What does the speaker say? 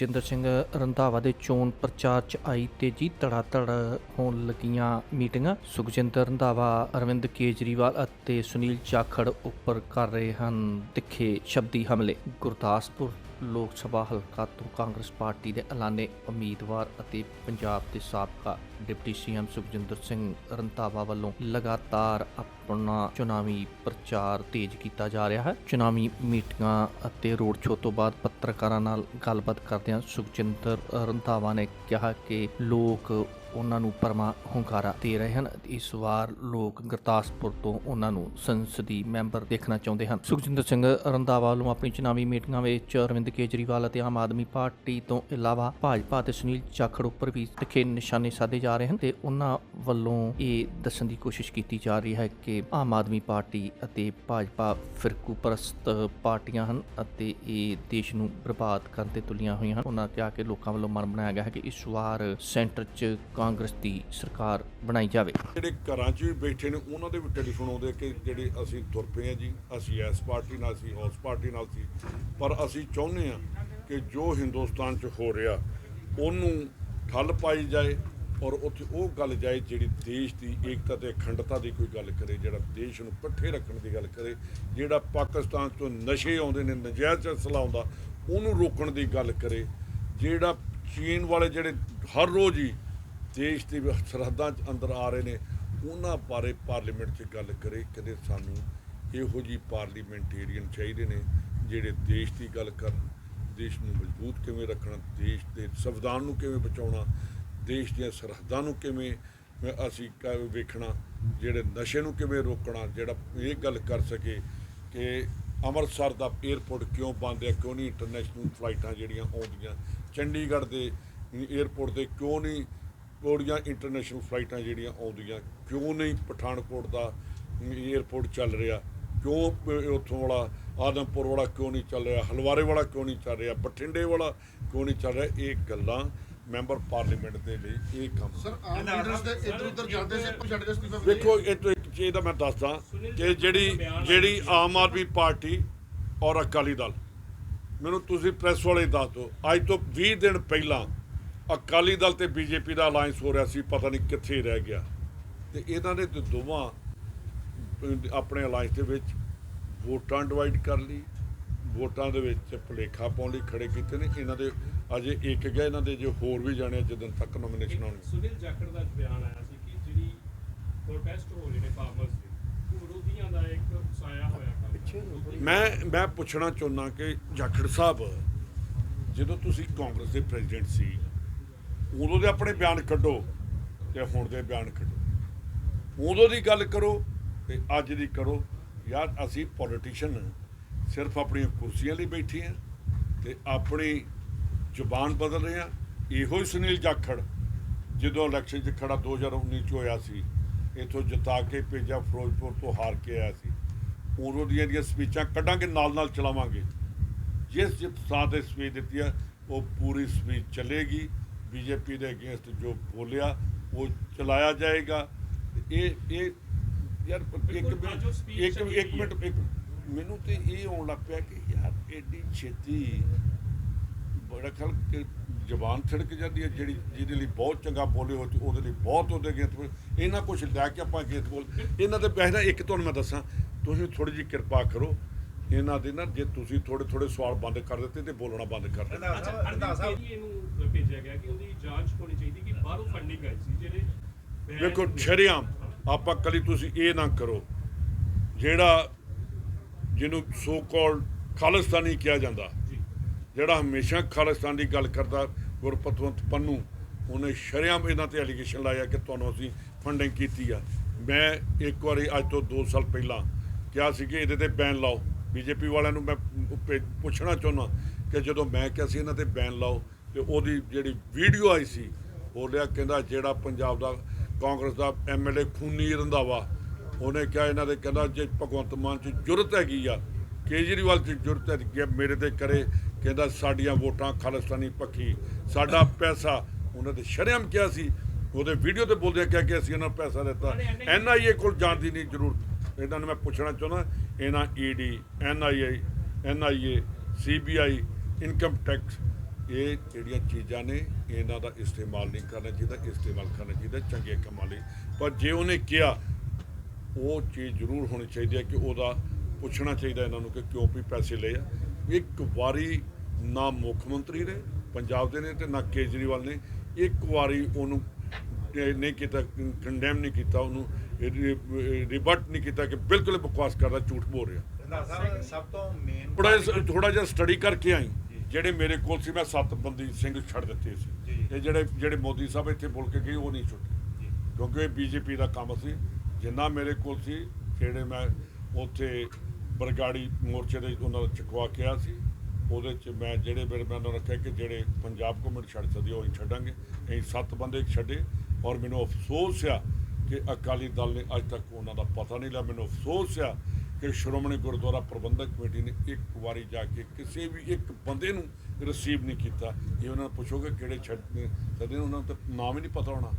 ਸੁਖਜਿੰਦਰ ਸਿੰਘ ਰੰਧਾਵਾ ਦੇ ਚੋਣ ਪ੍ਰਚਾਰ 'ਚ ਆਈ ਤੇਜ਼ੀ, ਧੜਾਧੜ ਹੋਣ ਲੱਗੀਆਂ ਮੀਟਿੰਗਾਂ। ਸੁਖਜਿੰਦਰ ਰੰਧਾਵਾ, ਅਰਵਿੰਦ ਕੇਜਰੀਵਾਲ ਅਤੇ ਸੁਨੀਲ ਜਾਖੜ ਉੱਪਰ ਕਰ ਰਹੇ ਹਨ ਤਿੱਖੇ ਸ਼ਬਦੀ ਹਮਲੇ। ਗੁਰਦਾਸਪੁਰ ਲੋਕ ਸਭਾ ਹਲਕਾ ਤੋਂ ਕਾਂਗਰਸ ਪਾਰਟੀ ਦੇ ਐਲਾਨੇ ਉਮੀਦਵਾਰ ਅਤੇ ਪੰਜਾਬ ਦੇ ਸਾਬਕਾ ਡਿਪਟੀ ਸੀਐਮ ਸੁਖਜਿੰਦਰ ਸਿੰਘ ਰੰਧਾਵਾ ਵੱਲੋਂ ਲਗਾਤਾਰ ਆਪਣਾ ਚੁਣਾਵੀ ਪ੍ਰਚਾਰ ਤੇਜ਼ ਕੀਤਾ ਜਾ ਰਿਹਾ ਹੈ। ਚੁਣਾਵੀ ਮੀਟਿੰਗਾਂ ਅਤੇ ਰੋਡ ਸ਼ੋਅ ਤੋਂ ਬਾਅਦ ਪੱਤਰਕਾਰਾਂ ਨਾਲ ਗੱਲਬਾਤ ਕਰਦਿਆਂ ਸੁਖਜਿੰਦਰ ਰੰਧਾਵਾ ਨੇ ਕਿਹਾ ਕਿ ਲੋਕ ਉਹਨਾਂ ਨੂੰ ਪਰਮਾ ਹੁੰਗਾਰਾ ਦੇ ਰਹੇ ਹਨ। ਇਸ ਵਾਰ ਲੋਕ ਗੁਰਦਾਸਪੁਰ ਤੋਂ ਉਹਨਾਂ ਨੂੰ ਸੰਸਦੀ ਮੈਂਬਰ ਦੇਖਣਾ ਚਾਹੁੰਦੇ ਹਨ। ਸੁਖਜਿੰਦਰ ਸਿੰਘ ਰੰਧਾਵਾ ਵੱਲੋਂ ਆਪਣੀ ਚੁਣਾਵੀ ਮੀਟਿੰਗਾਂ ਵਿੱਚ ਅਰਵਿੰਦ ਕੇਜਰੀਵਾਲ ਅਤੇ ਆਮ ਆਦਮੀ ਪਾਰਟੀ ਤੋਂ ਇਲਾਵਾ ਭਾਜਪਾ ਅਤੇ ਸੁਨੀਲ ਜਾਖੜ ਉੱਪਰ ਵੀ ਤਿੱਖੇ ਨਿਸ਼ਾਨੇ ਸਾਧੇ ਜਾ ਰਹੇ ਹਨ ਤੇ ਉਹਨਾਂ ਵੱਲੋਂ ਇਹ ਦੱਸਣ ਦੀ ਕੋਸ਼ਿਸ਼ ਕੀਤੀ ਜਾ ਰਹੀ ਹੈ ਕਿ ਆਮ ਆਦਮੀ ਪਾਰਟੀ ਅਤੇ ਭਾਜਪਾ ਫਿਰਕੂ ਪ੍ਰਸਤ ਪਾਰਟੀਆਂ ਹਨ ਅਤੇ ਇਹ ਦੇਸ਼ ਨੂੰ ਬਰਬਾਦ ਕਰਨ ਤੇ ਤੁਲੀਆਂ ਹੋਈਆਂ ਹਨ। ਉਹਨਾਂ ਕਿਹਾ ਕਿ ਲੋਕਾਂ ਵੱਲੋਂ ਮਨ ਬਣਾਇਆ ਗਿਆ ਹੈ ਕਿ ਇਸ ਵਾਰ ਸੈਂਟਰ 'ਚ ਕਾਂਗਰਸ ਦੀ ਸਰਕਾਰ ਬਣਾਈ ਜਾਵੇ। ਜਿਹੜੇ ਘਰਾਂ 'ਚ ਵੀ ਬੈਠੇ ਨੇ, ਉਹਨਾਂ ਦੇ ਵੀ ਟੈਲੀਫੋਨ ਆਉਂਦੇ ਕਿ ਜਿਹੜੇ ਅਸੀਂ ਤੁਰ ਪਏ ਆ ਜੀ, ਅਸੀਂ ਇਸ ਪਾਰਟੀ ਨਾਲ ਸੀ, ਉਸ ਪਾਰਟੀ ਨਾਲ ਸੀ। ਪਰ ਅਸੀਂ ਚਾਹੁੰਦੇ ਆ ਕਿ ਜੋ ਹਿੰਦੁਸਤਾਨ 'ਚ ਹੋ ਰਿਹਾ, ਉਹਨੂੰ ਠੱਲ ਪਾਈ ਜਾਏ ਔਰ ਉੱਥੇ ਉਹ ਗੱਲ ਜਾਏ ਜਿਹੜੀ ਦੇਸ਼ ਦੀ ਏਕਤਾ ਤੇ ਅਖੰਡਤਾ ਦੀ ਕੋਈ ਗੱਲ ਕਰੇ, ਜਿਹੜਾ ਦੇਸ਼ ਨੂੰ ਇਕੱਠੇ ਰੱਖਣ ਦੀ ਗੱਲ ਕਰੇ, ਜਿਹੜਾ ਪਾਕਿਸਤਾਨ ਤੋਂ ਨਸ਼ੇ ਆਉਂਦੇ ਨੇ, ਨਜਾਇਜ਼ ਅਸਲਾ ਆਉਂਦਾ, ਉਹਨੂੰ ਰੋਕਣ ਦੀ ਗੱਲ ਕਰੇ। ਜਿਹੜਾ ਚੀਨ ਵਾਲੇ ਜਿਹੜੇ ਹਰ ਰੋਜ਼ ਹੀ ਦੇਸ਼ ਦੇ ਸਰਹੱਦਾਂ 'ਚ ਅੰਦਰ ਆ ਰਹੇ ਨੇ, ਉਹਨਾਂ ਬਾਰੇ ਪਾਰਲੀਮੈਂਟ 'ਚ ਗੱਲ ਕਰੇ ਕਦੇ ਸਾਨੂੰ ਇਹੋ ਜੀ ਪਾਰਲੀਮੈਂਟੇਰੀਅਨ ਚਾਹੀਦੇ ਨੇ ਜਿਹੜੇ ਦੇਸ਼ ਦੀ ਗੱਲ ਕਰਨ, ਦੇਸ਼ ਨੂੰ ਮਜ਼ਬੂਤ ਕਿਵੇਂ ਰੱਖਣਾ, ਦੇਸ਼ ਦੇ ਸੰਵਿਧਾਨ ਨੂੰ ਕਿਵੇਂ ਬਚਾਉਣਾ, ਦੇਸ਼ ਦੀਆਂ ਸਰਹੱਦਾਂ ਨੂੰ ਕਿਵੇਂ ਅਸੀਂ ਵੇਖਣਾ, ਜਿਹੜੇ ਨਸ਼ੇ ਨੂੰ ਕਿਵੇਂ ਰੋਕਣਾ, ਜਿਹੜਾ ਇਹ ਗੱਲ ਕਰ ਸਕੇ ਕਿ ਅੰਮ੍ਰਿਤਸਰ ਦਾ 에ਅਰਪੋਰਟ ਕਿਉਂ ਬੰਦ ਹੈ, ਕਿਉਂ ਨਹੀਂ ਇੰਟਰਨੈਸ਼ਨਲ ਫਲਾਈਟਾਂ ਜਿਹੜੀਆਂ ਆਉਂਦੀਆਂ, ਚੰਡੀਗੜ੍ਹ ਦੇ 에ਅਰਪੋਰਟ ਤੇ ਕਿਉਂ ਨਹੀਂ ਕੋੜੀਆਂ ਇੰਟਰਨੈਸ਼ਨਲ ਫਲਾਈਟਾਂ ਜਿਹੜੀਆਂ ਆਉਂਦੀਆਂ ਕਿਉਂ ਨਹੀਂ ਪਠਾਨਕੋਟ ਦਾ 에ਅਰਪੋਰਟ ਚੱਲ ਰਿਹਾ? ਕਿਉਂ ਉੱਥੋਂ ਵਾਲਾ ਆਦਮਪੁਰ ਵਾਲਾ ਕਿਉਂ ਨਹੀਂ ਚੱਲ ਰਿਹਾ? ਹਲਵਾਰੇ ਵਾਲਾ ਕਿਉਂ ਨਹੀਂ ਚੱਲ ਰਿਹਾ? ਬਠਿੰਡੇ ਵਾਲਾ ਕਿਉਂ ਨਹੀਂ ਚੱਲ ਰਿਹਾ? ਇਹ ਗੱਲਾਂ ਮੈਂਬਰ ਪਾਰਲੀਮੈਂਟ ਦੇ ਲਈ ਇਹ ਕੰਮ ਸਰ ਆਮ ਲੀਡਰਸ ਦੇ ਇੱਧਰ ਉੱਧਰ ਜਾਂਦੇ ਸੀ ਪਰ ਛੱਡ ਕੇ ਅਸਤੀਫਾ ਵੇਖੋ ਇਹ ਤੋਂ ਇੱਕ ਚੀਜ਼ ਦਾ ਮੈਂ ਦੱਸਦਾ ਕਿ ਜਿਹੜੀ ਜਿਹੜੀ ਆਮ ਆਦਮੀ ਪਾਰਟੀ ਔਰ ਅਕਾਲੀ ਦਲ ਮੈਨੂੰ ਤੁਸੀਂ ਪ੍ਰੈਸ ਵਾਲੇ ਦੱਸ ਦਿਓ ਅੱਜ ਤੋਂ 20 ਦਿਨ ਪਹਿਲਾਂ ਅਕਾਲੀ ਦਲ ਤੇ ਬੀਜੇਪੀ ਦਾ ਅਲਾਈਅੰਸ ਹੋ ਰਿਹਾ ਸੀ ਪਤਾ ਨਹੀਂ ਕਿੱਥੇ ਰਹਿ ਗਿਆ। ਤੇ ਇਹਨਾਂ ਨੇ ਤੇ ਦੋਵਾਂ ਆਪਣੇ ਅਲਾਈਅੰਸ ਦੇ ਵਿੱਚ ਵੋਟਾਂ ਡਿਵਾਈਡ ਕਰ ਲਈ। ਵੋਟਾਂ ਦੇ ਵਿੱਚ ਭੁਲੇਖਾ ਪਾਉਣ ਲਈ ਖੜੇ ਕੀਤੇ ਨੇ। ਇਹਨਾਂ ਦੇ ਅਜੇ ਇੱਕ ਗਿਆ ਇਹਨਾਂ ਦੇ ਜੇ ਹੋਰ ਵੀ ਜਾਣੇ ਜਦੋਂ ਤੱਕ ਨੋਮੀਨੇਸ਼ਨ ਆਉਣੀ ਸੁਨੀਲ ਜਾਖੜ ਦਾ ਬਿਆਨ ਆਇਆ ਸੀ ਕਿ ਜਿਹੜੀ ਪ੍ਰੋਟੈਸਟ ਹੋ ਰਹੇ ਨੇ ਫਾਰਮਰਸ ਦੇ ਵਿਰੋਧੀਆਂ ਦਾ ਇੱਕ ਸਾਇਆ ਹੋਇਆ ਮੈਂ ਮੈਂ ਪੁੱਛਣਾ ਚਾਹੁੰਦਾ ਕਿ ਜਾਖੜ ਸਾਹਿਬ ਜਦੋਂ ਤੁਸੀਂ ਕਾਂਗਰਸ ਦੇ ਪ੍ਰੈਜ਼ੀਡੈਂਟ ਸੀ ਉਦੋਂ ਦੇ ਆਪਣੇ ਬਿਆਨ ਕੱਢੋ ਤੇ ਹੁਣ ਦੇ ਬਿਆਨ ਕੱਢੋ। ਉਦੋਂ ਦੀ ਗੱਲ ਕਰੋ ਤੇ ਅੱਜ ਦੀ ਕਰੋ। ਯਾਰ, ਅਸੀਂ ਪੋਲੀਟੀਸ਼ੀਅਨ ਸਿਰਫ ਆਪਣੀਆਂ ਕੁਰਸੀਆਂ ਲਈ ਬੈਠੇ ਆ ਤੇ ਆਪਣੀ ਜ਼ੁਬਾਨ ਬਦਲ ਰਹੇ ਆ ਇਹੋ ਹੀ ਸੁਨੀਲ ਜਾਖੜ, ਜਦੋਂ ਇਲੈਕਸ਼ਨ 'ਚ ਖੜਾ 2019 ਚ ਹੋਇਆ ਸੀ, ਇਥੋਂ ਜਿਤਾ ਕੇ ਭੇਜਿਆ, ਫਿਰੋਜ਼ਪੁਰ ਤੋਂ ਹਾਰ ਕੇ ਆਇਆ ਸੀ। ਉਦੋਂ ਦੀਆਂ ਦੀਆਂ ਸਪੀਚਾਂ ਕੱਢਾਂਗੇ ਨਾਲ ਨਾਲ ਚਲਾਵਾਂਗੇ। ਜਿਸ ਜਿਸ ਥਾਂ ਤੇ ਸਪੀਚ ਦਿੱਤੀ ਆ, ਉਹ ਪੂਰੀ ਸਪੀਚ ਚੱਲੇਗੀ। ਬੀਜੇਪੀ ਦੇ ਅਗੇਂਸਟ ਜੋ ਬੋਲਿਆ ਉਹ ਚਲਾਇਆ ਜਾਏਗਾ। ਇਹ ਇਹ ਯਾਰ ਇੱਕ ਇੱਕ ਮਿੰਟ ਇੱਕ ਮੈਨੂੰ ਤੇ ਇਹ ਆਉਣ ਲੱਗ ਪਿਆ ਕਿ ਯਾਰ ਐਡੀ ਛੇਤੀ ਬੜਾ ਖਲ ਕਿ ਜ਼ਬਾਨ ਛਿੜਕ ਜਾਂਦੀ ਹੈ ਜਿਹੜੀ ਜਿਹਦੇ ਲਈ ਬਹੁਤ ਚੰਗਾ ਬੋਲੇ ਹੋ ਉਹਦੇ ਲਈ ਬਹੁਤ ਉਹਦੇ ਬੋਲੇ। ਇਹਨਾਂ ਕੁਝ ਲੈ ਕੇ ਆਪਾਂ ਅਗੇਂਸਟ ਬੋਲ ਇਹਨਾਂ ਦੇ ਬਹਿਣਾ ਇੱਕ ਤੁਹਾਨੂੰ ਮੈਂ ਦੱਸਾਂ ਤੁਸੀਂ ਥੋੜੀ ਜਿਹੀ ਕਿਰਪਾ ਕਰੋ। ਇਹਨਾਂ ਦੇ ਨਾ ਜੇ ਤੁਸੀਂ ਥੋੜੇ ਥੋੜੇ ਸਵਾਲ ਬੰਦ ਕਰ ਦਿੱਤੇ ਤੇ ਬੋਲਣਾ ਬੰਦ ਕਰ ਦਿੱਤਾ। ਅੱਛਾ ਅਰਵਿੰਦ ਕੇਜਰੀਵਾਲ ਨੂੰ ਭੇਜਿਆ ਗਿਆ ਕਿ ਉਹਦੀ ਜਾਂਚ ਹੋਣੀ ਚਾਹੀਦੀ ਕਿ ਬਾਹਰੋਂ ਫੰਡਿੰਗ ਆਈ ਸੀ ਜਿਹੜੇ ਵੇਖੋ ਸ਼ਰਿਆਮ ਆਪਾਂ ਕਲੀ ਤੁਸੀਂ ਇਹ ਨਾ ਕਰੋ। ਜਿਹੜਾ ਜਿਹਨੂੰ ਸੋ ਕਾਲਡ ਖਾਲਿਸਤਾਨੀ ਕਿਹਾ ਜਾਂਦਾ ਜਿਹੜਾ ਹਮੇਸ਼ਾ ਖਾਲਿਸਤਾਨ ਦੀ ਗੱਲ ਕਰਦਾ ਗੁਰਪਤਵੰਤ ਪੰਨੂ ਉਹਨੇ ਸ਼ਰਿਆਮ ਇਹਨਾਂ ਤੇ ਐਲੀਗੇਸ਼ਨ ਲਾਇਆ ਕਿ ਤੁਹਾਨੂੰ ਅਸੀਂ ਫੰਡਿੰਗ ਕੀਤੀ ਆ। ਮੈਂ ਇੱਕ ਵਾਰੀ ਅੱਜ ਤੋਂ 2 ਸਾਲ ਪਹਿਲਾਂ ਕਿਹਾ ਸੀ ਕਿ ਇਹਦੇ ਤੇ ਬੈਨ ਲਾਓ। ਬੀਜੇਪੀ ਵਾਲਿਆਂ ਨੂੰ ਮੈਂ ਪੁੱਛਣਾ ਚਾਹੁੰਦਾ ਕਿ ਜਦੋਂ ਮੈਂ ਕਿਹਾ ਸੀ ਇਹਨਾਂ ਤੇ ਬੈਨ ਲਾਓ ਤੇ ਉਹਦੀ ਜਿਹੜੀ ਵੀਡੀਓ ਆਈ ਸੀ ਬੋਲਿਆ ਕਹਿੰਦਾ ਜਿਹੜਾ ਪੰਜਾਬ ਦਾ ਕਾਂਗਰਸ ਦਾ ਐਮਐਲਏ ਖੂਨੀ ਰੰਧਾਵਾ ਉਹਨੇ ਕਿਹਾ ਇਹਨਾਂ ਦੇ ਕਹਿੰਦਾ ਜੇ ਭਗਵੰਤ ਮਾਨ ਚ ਜੁਰਤ ਹੈਗੀ ਆ ਕੇਜਰੀਵਾਲ ਚ ਜੁਰਤ ਹੈਗੀ ਮੇਰੇ ਤੇ ਕਰੇ ਕਹਿੰਦਾ ਸਾਡੀਆਂ ਵੋਟਾਂ ਖਾਲਿਸਤਾਨੀ ਪੱਖੀ ਸਾਡਾ ਪੈਸਾ ਉਹਨਾਂ ਦੇ ਸ਼ਰਮ ਕਿਹਾ ਸੀ ਉਹਦੇ ਵੀਡੀਓ ਤੇ ਬੋਲਦੇ ਕਿਹਾ ਕਿ ਅਸੀਂ ਇਹਨਾਂ ਨੂੰ ਪੈਸਾ ਦਿੱਤਾ ਐਨਆਈਏ ਕੋਲ ਜਾਣ ਦੀ ਨਹੀਂ ਜ਼ਰੂਰਤ। ਇਹਨਾਂ ਨੂੰ ਮੈਂ ਪੁੱਛਣਾ ਚਾਹੁੰਦਾ ਇਹਨਾਂ ED NIA NIA CBI income tax ਇਹ ਜਿਹੜੀਆਂ ਚੀਜ਼ਾਂ ਨੇ, ਇਹਨਾਂ ਦਾ ਇਸਤੇਮਾਲ ਨਹੀਂ ਕਰਨਾ ਚਾਹੀਦਾ, ਇਸਤੇਮਾਲ ਕਰਨਾ ਚਾਹੀਦਾ, ਚੰਗੇ ਕੰਮਾਂ ਲਈ। ਪਰ ਜੇ ਉਹਨੇ ਕਿਹਾ, ਉਹ ਚੀਜ਼ ਜ਼ਰੂਰ ਹੋਣੀ ਚਾਹੀਦੀ ਹੈ ਕਿ ਉਹਦਾ ਪੁੱਛਣਾ ਚਾਹੀਦਾ ਇਹਨਾਂ ਨੂੰ ਕਿ ਕਿਉਂ ਵੀ ਪੈਸੇ ਲਏ ਆ। ਇੱਕ ਵਾਰੀ ਨਾ ਮੁੱਖ ਮੰਤਰੀ ਨੇ, ਪੰਜਾਬ ਦੇ ਨੇ ਤੇ ਨਾ ਕੇਜਰੀਵਾਲ ਨੇ, ਇੱਕ ਵਾਰੀ ਉਹਨੂੰ ਨਹੀਂ ਕੀਤਾ ਕੰਡੈਮ ਨਹੀਂ ਕੀਤਾ ਉਹਨੂੰ ਰਿਬਟ ਨਹੀਂ ਕੀਤਾ ਕਿ ਬਿਲਕੁਲ ਬਕਵਾਸ ਕਰਦਾ ਝੂਠ ਬੋਲ ਰਿਹਾ। ਸਭ ਤੋਂ ਮੇਨ ਥੋੜਾ ਥੋੜਾ ਜਿਹਾ ਸਟੱਡੀ ਕਰਕੇ ਆਈ ਜਿਹੜੇ ਮੇਰੇ ਕੋਲ ਸੀ ਮੈਂ ਸੱਤ ਬੰਦੀ ਸਿੰਘ ਛੱਡ ਦਿੱਤੇ ਸੀ। ਇਹ ਜਿਹੜੇ ਜਿਹੜੇ ਮੋਦੀ ਸਾਹਿਬ ਇੱਥੇ ਬੋਲ ਕੇ ਗਏ ਉਹ ਨਹੀਂ ਛੁੱਟੇ। ਕਿਉਂਕਿ ਇਹ ਬੀਜੇਪੀ ਦਾ ਕੰਮ ਸੀ। ਜਿੰਨਾ ਮੇਰੇ ਕੋਲ ਸੀ ਜਿਹੜੇ ਮੈਂ ਉੱਥੇ ਬਰਗਾੜੀ ਮੋਰਚੇ ਦੇ ਉਹਨਾਂ ਦਾ ਚੁਕਵਾ ਕੇ ਆ ਸੀ ਉਹਦੇ ਚ ਮੈਂ ਜਿਹੜੇ ਮੇਰੇ ਮੈਂ ਉਹਨਾਂ ਨੂੰ ਰੱਖਿਆ ਕਿ ਜਿਹੜੇ ਪੰਜਾਬ ਗਵਰਨਮੈਂਟ ਛੱਡ ਸਕਦੀ ਉਹ ਹੀ ਛੱਡਾਂਗੇ। ਅਸੀਂ ਸੱਤ ਬੰਦੇ ਛੱਡੇ। ਔਰ ਮੈਨੂੰ ਅਫਸੋਸ ਆ ਕਿ ਅਕਾਲੀ ਦਲ ਨੇ ਅੱਜ ਤੱਕ ਉਹਨਾਂ ਦਾ ਪਤਾ ਨਹੀਂ ਲਿਆ। ਮੈਨੂੰ ਅਫਸੋਸ ਆ ਕਿ ਸ਼੍ਰੋਮਣੀ ਗੁਰਦੁਆਰਾ ਪ੍ਰਬੰਧਕ ਕਮੇਟੀ ਨੇ ਇੱਕ ਵਾਰੀ ਜਾ ਕੇ ਕਿਸੇ ਵੀ ਇੱਕ ਬੰਦੇ ਨੂੰ ਰਿਸੀਵ ਨਹੀਂ ਕੀਤਾ। ਇਹ ਉਹਨਾਂ ਨੂੰ ਪੁੱਛੋਗੇ ਕਿਹੜੇ ਛੱਡ ਸਕਦੇ ਉਹਨਾਂ ਦਾ ਨਾਮ ਹੀ ਨਹੀਂ ਪਤਾ ਹੋਣਾ।